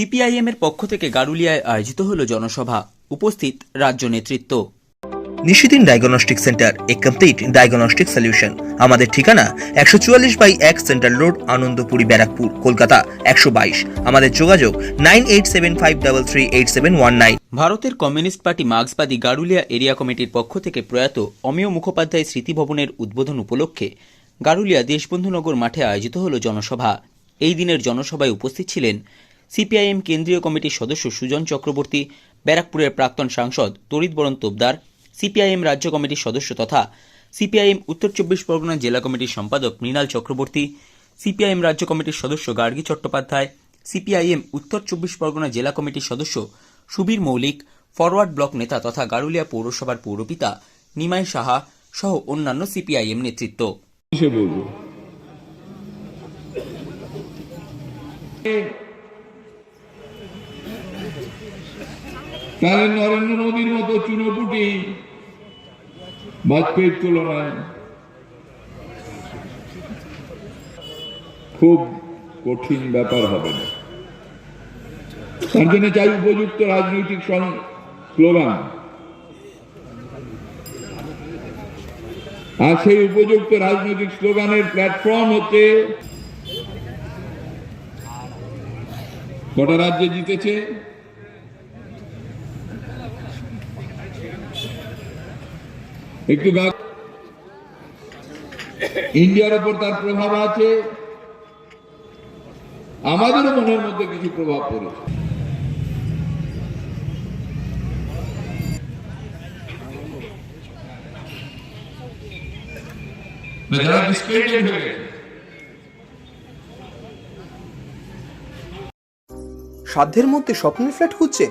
CPIM এর পক্ষ থেকে গারুলিয়ায় আয়োজিত হল জনসভা। উপস্থিত রাজ্য নেতৃত্ব। নিশিদিন ডায়াগনস্টিক সেন্টার এ কমপ্লিট ডায়াগনস্টিক সলিউশন। আমাদের ঠিকানা একশো চুয়াল্লিশ বাই এক সেন্ট্রাল রোড আনন্দপুরি ব্যারাকপুর কলকাতা একশো বাইশ। আমাদের যোগাযোগ nine eight seven five double three eight seven one nine. ভারতের কমিউনিস্ট পার্টি মার্ক্সবাদী গারুলিয়া এরিয়া কমিটির পক্ষ থেকে প্রয়াত অমিয় মুখোপাধ্যায় স্মৃতি ভবনের উদ্বোধন উপলক্ষে গারুলিয়া দেশবন্ধুনগর মাঠে আয়োজিত হল জনসভা। এই দিনের জনসভায় উপস্থিত ছিলেন সিপিআইএম কেন্দ্রীয় কমিটির সদস্য সুজন চক্রবর্তী, ব্যারাকপুরের প্রাক্তন সাংসদ তরিত বরণ তোপদার, সিপিআইএম রাজ্য কমিটির সদস্য তথা সিপিআইএম উত্তর চব্বিশ পরগনা জেলা কমিটির সম্পাদক মৃণাল চক্রবর্তী, সিপিআইএম রাজ্য কমিটির সদস্য গার্গী চট্টোপাধ্যায়, সিপিআইএম উত্তর চব্বিশ পরগনা জেলা কমিটির সদস্য সুবীর মৌলিক, ফরওয়ার্ড ব্লক নেতা তথা গারুলিয়া পৌরসভার পৌরপিতা নিমাই সাহা সহ অন্যান্য সিপিআইএম নেতৃত্ব। তাহলে নরেন্দ্র মোদীর মতো চুনোপুটি বাজপেয়ীর তুলনায় খুব কঠিন ব্যাপার হবে না। তার জন্য চাই উপযুক্ত রাজনৈতিক স্লোগান আর সেই উপযুক্ত রাজনৈতিক স্লোগানের প্ল্যাটফর্ম হচ্ছে কটা রাজ্যে জিতেছে। একটু ইন্ডিয়ার উপর তার প্রভাব আছে। আমাদেরও মনের মধ্যে কিছু প্রভাব পড়েছে। সাধ্যের মধ্যে স্বপ্নের ফ্ল্যাট খুঁজছেন